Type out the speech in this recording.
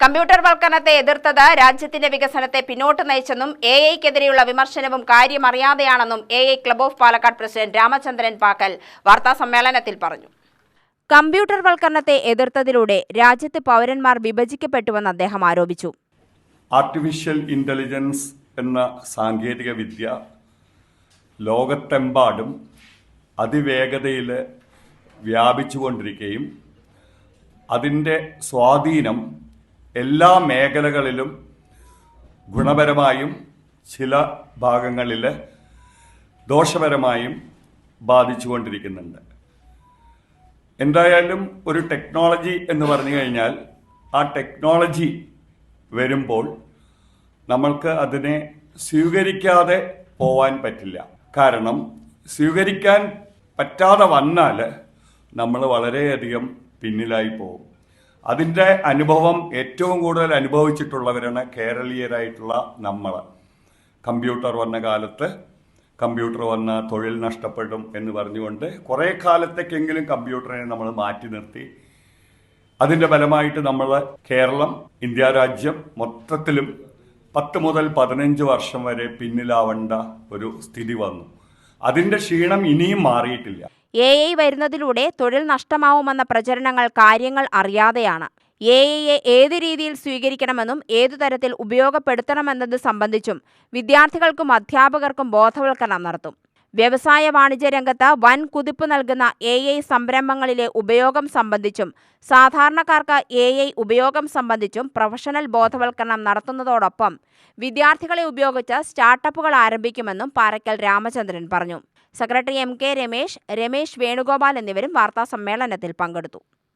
Computer വൽക്കരണത്തെ എതിർത്തത് രാജ്യത്തിന്റെ വികസനത്തെ പിന്നോട്ട് നയിച്ചെന്നും എ ഐക്കെതിരെയുള്ള വിമർശനവും കാര്യമറിയാതെയാണെന്നും A I club of Palakkad president Ramachandran Pakkal വാർത്താസമ്മേളനത്തിൽ പറഞ്ഞു. കമ്പ്യൂട്ടർ വൽക്കരണത്തെ എതിർത്തതിലൂടെ രാജ്യത്തെ പൗരന്മാർ വിഭജിക്കപ്പെട്ടുവെന്ന് അദ്ദേഹം ആരോപിച്ചു. ആർട്ടിഫിഷ്യൽ ഇന്റലിജൻസ് എന്ന സാങ്കേതിക വിദ്യ ലോകത്തെമ്പാടും അതിവേഗതയിൽ വ്യാപിച്ചുകൊണ്ടിരിക്കുകയും അതിന്റെ സ്വാധീനം എല്ലാ മേഖലകളിലും ഗുണപരമായും ചില ഭാഗങ്ങളിൽ ദോഷപരമായും ബാധിച്ചുകൊണ്ടിരിക്കുന്നുണ്ട്. എന്തായാലും ഒരു ടെക്നോളജി എന്ന് പറഞ്ഞു കഴിഞ്ഞാൽ ആ ടെക്നോളജി വരുമ്പോൾ നമ്മൾക്ക് അതിനെ സ്വീകരിക്കാതെ പോവാൻ പറ്റില്ല. കാരണം സ്വീകരിക്കാൻ പറ്റാതെ വന്നാൽ നമ്മൾ വളരെയധികം പിന്നിലായി പോകും. അതിന്റെ അനുഭവം ഏറ്റവും കൂടുതൽ അനുഭവിച്ചിട്ടുള്ളവരാണ് കേരളീയരായിട്ടുള്ള നമ്മൾ കമ്പ്യൂട്ടർ വന്ന കാലത്ത് കമ്പ്യൂട്ടർ വന്ന തൊഴിൽ നഷ്ടപ്പെടും എന്ന് പറഞ്ഞുകൊണ്ട് കുറേ കാലത്തേക്കെങ്കിലും കമ്പ്യൂട്ടറിനെ നമ്മൾ മാറ്റി നിർത്തി. അതിന്റെ ഫലമായിട്ട് നമ്മൾ കേരളം ഇന്ത്യ രാജ്യം മൊത്തത്തിലും പത്ത് മുതൽ പതിനഞ്ച് വർഷം വരെ പിന്നിലാവേണ്ട ഒരു സ്ഥിതി വന്നു. അതിന്റെ ക്ഷീണം ഇനിയും മാറിയിട്ടില്ല. എ ഐ വരുന്നതിലൂടെ തൊഴിൽ നഷ്ടമാവുമെന്ന പ്രചരണങ്ങൾ കാര്യങ്ങൾ അറിയാതെയാണ്. എ ഐയെ ഏത് രീതിയിൽ സ്വീകരിക്കണമെന്നും ഏതു തരത്തിൽ ഉപയോഗപ്പെടുത്തണമെന്നത് സംബന്ധിച്ചും വിദ്യാർത്ഥികൾക്കും അധ്യാപകർക്കും ബോധവൽക്കരണം നടത്തും. വ്യവസായ വാണിജ്യ രംഗത്ത് വൻ കുതിപ്പ് നൽകുന്ന എ ഐ സംരംഭങ്ങളിലെ ഉപയോഗം സംബന്ധിച്ചും സാധാരണക്കാർക്ക് എ ഐ ഉപയോഗം സംബന്ധിച്ചും പ്രൊഫഷണൽ ബോധവൽക്കരണം നടത്തുന്നതോടൊപ്പം വിദ്യാർത്ഥികളെ ഉപയോഗിച്ച് സ്റ്റാർട്ടപ്പുകൾ ആരംഭിക്കുമെന്നും പാറയ്ക്കൽ രാമചന്ദ്രൻ പറഞ്ഞു. Secretary M K Ramesh Ramesh Venugopal എന്നിവരും വാർത്താസമ്മേളനത്തിൽ പങ്കെടുത്തു.